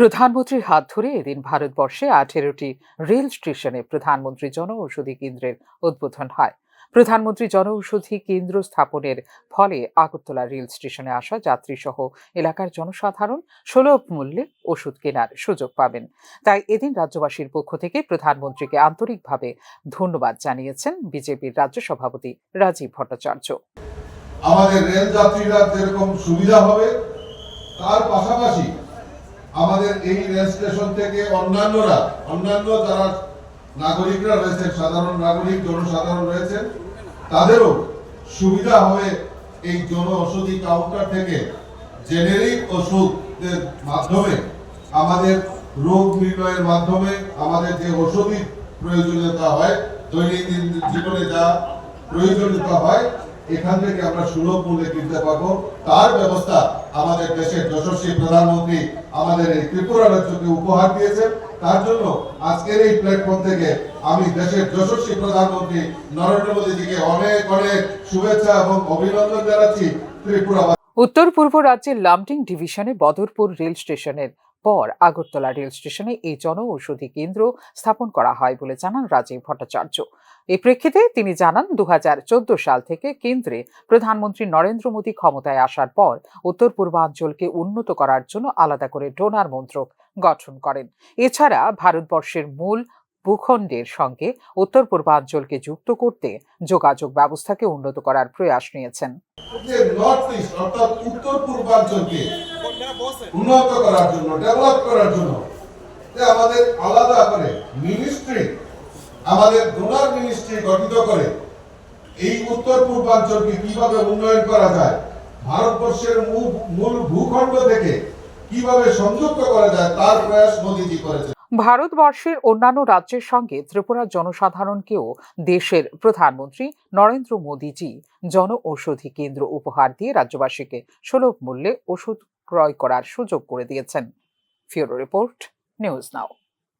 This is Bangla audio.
প্রধানমন্ত্রীর হাত ধরে এদিন ভারতবর্ষে আঠেরোটি রেল স্টেশনে প্রধানমন্ত্রী জনঔষধি কেন্দ্রের উদ্বোধন হয়। প্রধানমন্ত্রী জনঔষধি কেন্দ্র স্থাপনের ফলে আগরতলা রেল স্টেশনে আসা যাত্রী সহ এলাকার জনসাধারণ সুলভ মূল্যে ওষুধ কেনার সুযোগ পাবেন। তাই এদিন রাজ্যবাসীর পক্ষ থেকে প্রধানমন্ত্রীকে আন্তরিকভাবে ধন্যবাদ জানিয়েছেন বিজেপির রাজ্য সভাপতি রাজীব ভট্টাচার্য। আমাদের রেল যাত্রীরা যেরকম সুবিধা হবে, তার পাশাপাশি আমাদের এই রেল স্টেশন থেকে অন্যান্যরা, অন্যান্য যারা নাগরিকরা রয়েছেন, সাধারণ নাগরিক, জনসাধারণ রয়েছেন, তাদেরও সুবিধা হবে এই জন ঔষধি কাউন্টার থেকে জেনেরিক ওষুধের মাধ্যমে আমাদের রোগ নির্ণয়ের মাধ্যমে আমাদের যে ওষুধি প্রয়োজনীয়তা হয়, দৈনন্দিন জীবনে যা প্রয়োজনীয়তা হয়, এখান থেকে আমরা সুলভ মূল্যে কিনতে পারব। তার ব্যবস্থা আমাদের দেশের যশস্বী প্রধানমন্ত্রী আমাদের এই ত্রিপুরা রাজ্যকে উপহার দিয়েছেন। তার জন্য আজকের এই প্ল্যাটফর্ম থেকে আমি দেশের যশস্বী প্রধানমন্ত্রী নরেন্দ্র মোদীজিকে অনেক অনেক শুভেচ্ছা এবং অভিনন্দন জানাচ্ছি ত্রিপুরা উত্তর পূর্ব রাজ্যের লামডিং ডিভিশনে বদরপুর রেল স্টেশনের পর আগরতলা রেল স্টেশনে এই জনঔষধি কেন্দ্র স্থাপন করা হয় বলে জানান রাজীব ভট্টাচার্য। এই প্রেক্ষিতে তিনি জানান দু হাজার চোদ্দ সাল থেকে কেন্দ্রে প্রধানমন্ত্রী নরেন্দ্র মোদী ক্ষমতায় আসার পর উত্তর পূর্বাঞ্চলকে উন্নত করার জন্য আলাদা করে ডোনার মন্ত্রক গঠন করেন। এছাড়া ভারতবর্ষের মূল ভূখণ্ডের সঙ্গে উত্তর পূর্বাঞ্চলকে যুক্ত করতে যোগাযোগ ব্যবস্থাকে উন্নত করার প্রয়াস নিয়েছেন। উত্তর পূর্বাঞ্চলকে উন্নত করার জন্য ডেভেলপ করার জন্য। যে আমাদের আলাদা করে মিনিস্ট্রি আমাদের ডোনার মিনিস্ট্রি গঠিত করে এই উত্তর পূর্বাঞ্চলকে কীভাবে উন্নয়ন করা যায় ভারতবর্ষের মূল- মূল ভূখণ্ড থেকে কীভাবে সংযুক্ত করা যায় তার প্রয়াস মোদীজি করেছেন। ভারতবর্ষের অন্যান্য রাজ্যের সঙ্গে ত্রিপুরার জনসাধারণকেও দেশের প্রধানমন্ত্রী নরেন্দ্র মোদীজি জন ঔষধি কেন্দ্র উপহার দিয়ে রাজ্যবাসীকে সুলভ মূল্যে ওষুধ ক্রয় করার সুযোগ করে দিয়েছেন। ফিউরো রিপোর্ট নিউজ নাও।